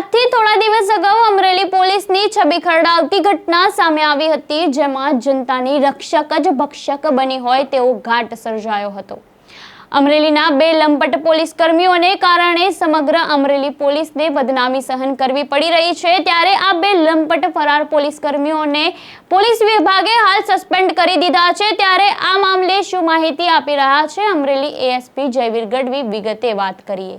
આજથી થોડા દિવસ અગાઉ અમરેલી પોલીસની છબી ખરડાવતી ઘટના સામે આવી હતી, જેમાં જનતાની રક્ષક જ ભક્ષક બની હોય તેવો ઘાટ સર્જાયો હતો. અમરેલીના બે લંપટ પોલીસ કર્મીઓને કારણે સમગ્ર અમરેલી પોલીસને બદનામી સહન કરવી પડી રહી છે. ત્યારે આ બે લંપટ ફરાર પોલીસ કર્મીઓને પોલીસ વિભાગે હાલ સસ્પેન્ડ કરી દીધા છે. ત્યારે આ મામલે શું માહિતી આપી રહ્યા છે? અમરેલી એએસપી જયવીર ગઢવી વિગતે વાત કરીએ.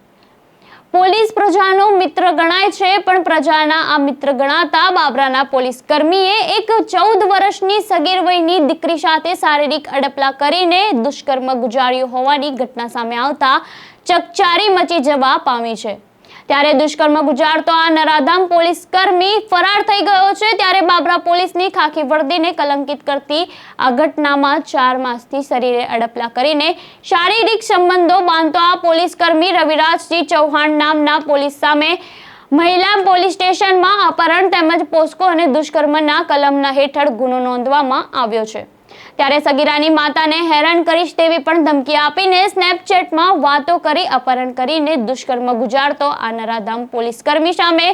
પોલીસ પ્રજાનો મિત્ર ગણાય છે, પણ પ્રજાના આ મિત્ર ગણાતા બાબરાના પોલીસ કર્મીએ એક ચૌદ વર્ષની સગીર વયની દીકરી સાથે શારીરિક અડપલા કરીને દુષ્કર્મ ગુજાર્યું હોવાની ઘટના સામે આવતા ચકચારી મચી જવા પામી છે. ત્યારે દુષ્કર્મ ગુજારતો આ નરાધામ પોલીસ કર્મી ફરાર થઈ ગયો છે. ત્યારે બાબરા પોલીસની ખાખી વર્દીને કલંકિત કરતી આ ઘટનામાં ચાર માસથી શરીરે અડપલા કરીને શારીરિક સંબંધો બાંધતો આ પોલીસ કર્મી રવિરાજસિંહ ચૌહાણ નામના પોલીસ સામે મહિલા પોલીસ સ્ટેશનમાં અપહરણ તેમજ પોસ્કો અને દુષ્કર્મના કલમના હેઠળ ગુનો નોંધવામાં આવ્યો છે. ત્યારે સગીરાની માતાને હેરાન કરીશ તેવી પણ ધમકી આપીને સ્નેપચેટમાં વાતો કરી અપહરણ કરીને દુષ્કર્મ ગુજારતો આ નરાધામ પોલીસ કર્મી સામે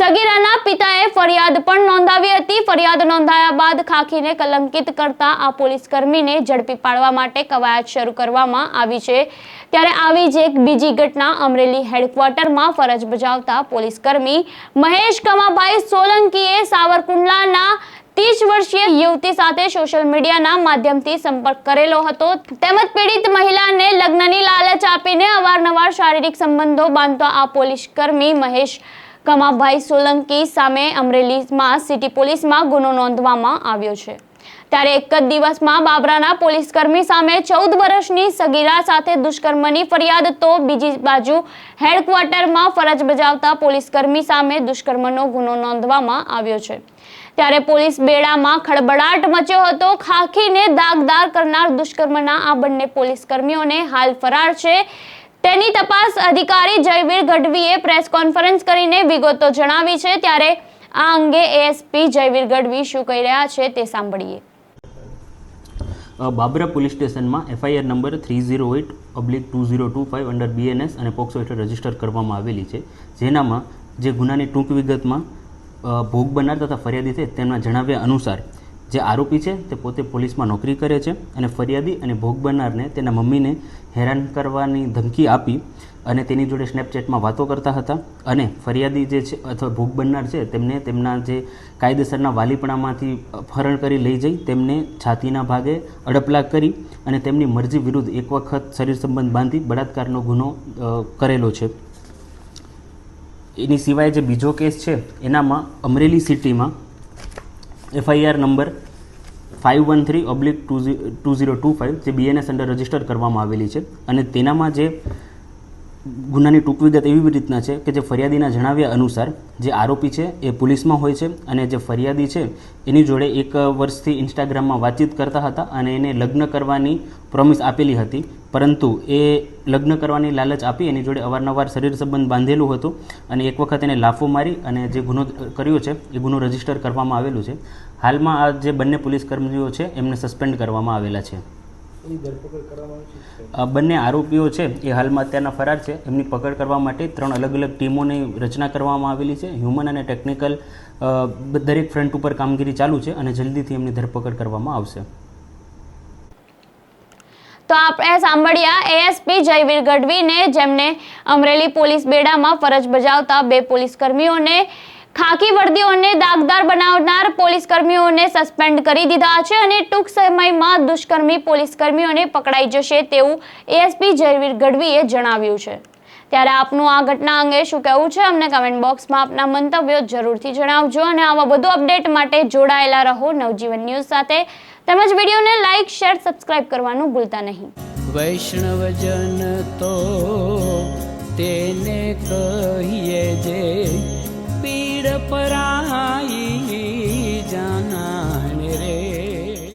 સગીરાના પિતાએ ફરિયાદ પણ નોંધાવી હતી. ફરિયાદ નોંધાયા બાદ ખાખીને કલંકિત કરતા આ પોલીસ કર્મીને ઝડપી પાડવા માટે કવાયત શરૂ કરવામાં આવી છે. ત્યારે આવી જ એક બીજી ઘટના અમરેલી હેડક્વાર્ટરમાં ફરજ બજાવતા પોલીસ કર્મી મહેશ કમાભાઈ સોલંકીએ સાવરકુંડલાના ત્રીસ વર્ષીય યુવતી સાથે સોશિયલ મીડિયાના માધ્યમથી સંપર્ક કરેલો હતો. તેમજ પીડિત મહિલાને લગ્નની લાલચ આપીને અવારનવાર શારીરિક સંબંધો બાંધતો આ પોલીસ કર્મી મહેશ કમાભાઈ સોલંકી સામે અમરેલીમાં સિટી પોલીસમાં ગુનો નોંધવામાં આવ્યો છે. ત્યારે એક જ દિવસમાં બાબરાના પોલીસ કર્મી સામે ચૌદ વર્ષની સગીરા સાથે દુષ્કર્મની ફરિયાદ, તો બીજી બાજુ હેડક્વાર્ટરમાં ફરજ બજાવતા પોલીસ કર્મી સામે દુષ્કર્મનો ગુનો નોંધવામાં આવ્યો છે. ત્યારે પોલીસ બેડામાં ખળબળાટ મચ્યો હતો. ખાખીને દાગદાર કરનાર દુષ્કર્મના આ બંને પોલીસ કર્મીઓને હાલ ફરાર છે. તેની તપાસ અધિકારી જયવીર ગઢવીએ પ્રેસ કોન્ફરન્સ કરીને વિગતો જણાવી છે. ત્યારે આ અંગે એએસપી જયવીર ગઢવી શું કહી રહ્યા છે તે સાંભળીએ. બાબરા પોલીસ સ્ટેશનમાં FIR number three zero eight oblique two zero two five under BNS અને પોક્સો હેઠળ રજિસ્ટર કરવામાં આવેલી છે. જેનામાં જે ગુનાની ટૂંક વિગતમાં ભોગ બનનાર તથા ફરિયાદી છે, તેમના જણાવ્યા અનુસાર જે આરોપી છે, તે પોતે પોલીસમાં નોકરી કરે છે અને ફરિયાદી અને ભોગ બનનારને તેના મમ્મીને હેરાન કરવાની ધમકી આપી અને તેની જોડે સ્નેપચેટમાં વાતો કરતા હતા અને ફરિયાદી જે છે અથવા ભોગ બનનાર છે, તેમને તેમના જે કાયદેસરના વાલીપણામાંથી અપહરણ કરી લઈ જઈ તેમને છાતીના ભાગે અડપલા કરી અને તેમની મરજી વિરુદ્ધ એક વખત શરીર સંબંધ બાંધી બળાત્કારનો ગુનો કરેલો છે. એની સિવાય જે બીજો કેસ છે, એનામાં અમરેલી સિટીમાં FIR number five one three oblique two two zero two five જે બીએનએસ અંડર રજિસ્ટર કરવામાં આવેલી છે. અને તેનામાં જે ગુનાની ટૂંક વિગત એવી રીતના છે કે જે ફરિયાદીના જણાવ્યા અનુસાર જે આરોપી છે એ પોલીસમાં હોય છે અને જે ફરિયાદી છે એની જોડે એક વર્ષથી ઇન્સ્ટાગ્રામમાં વાતચીત કરતા હતા અને એને લગ્ન કરવાની પ્રોમિસ આપેલી હતી. પરંતુ એ લગ્ન કરવાની લાલચ આપી એની જોડે અવારનવાર શરીર સંબંધ બાંધેલું હતું અને એક વખત એને લાફો મારી અને જે ગુનો કર્યો છે એ ગુનો રજિસ્ટર કરવામાં આવેલું છે. હાલમાં આ જે બંને પોલીસ કર્મીઓ છે એમને સસ્પેન્ડ કરવામાં આવેલા છે. બંને આરોપીઓ છે એ હાલમાં અત્યારના ફરાર છે. એમની પકડ કરવા માટે ત્રણ અલગ અલગ ટીમોની રચના કરવામાં આવેલી છે. હ્યુમન અને ટેકનિકલ દરેક ફ્રન્ટ ઉપર કામગીરી ચાલુ છે અને જલ્દીથી એમની ધરપકડ કરવામાં આવશે. તો આપણે સાંભળ્યા એએસપી જયવીર ગઢવીને જેમને અમરેલી પોલીસ બેડામાં ફરજ બજાવતા બે પોલીસ કર્મીઓને ખાકી વર્દીઓને દાગદાર બનાવનાર પોલીસ કર્મીઓને સસ્પેન્ડ કરી દીધા છે અને ટૂંક સમયમાં દુષ્કર્મી પોલીસ કર્મીઓને પકડાઈ જશે તેવું એએસપી જયવીર ગઢવીએ જણાવ્યું છે. ત્યારે આપનું આ ઘટના અંગે શું કહેવું છે અમને કમેન્ટ બોક્સમાં આપના મંતવ્યો જરૂરથી જણાવજો અને આવા વધુ અપડેટ માટે જોડાયેલા રહો નવજીવન ન્યૂઝ સાથે. તેમજ વિડીયોને લાઇક શેર સબસ્ક્રાઇબ કરવાનું ભૂલતા નહીં. વૈષ્ણવજન તો તેને કહીએ જે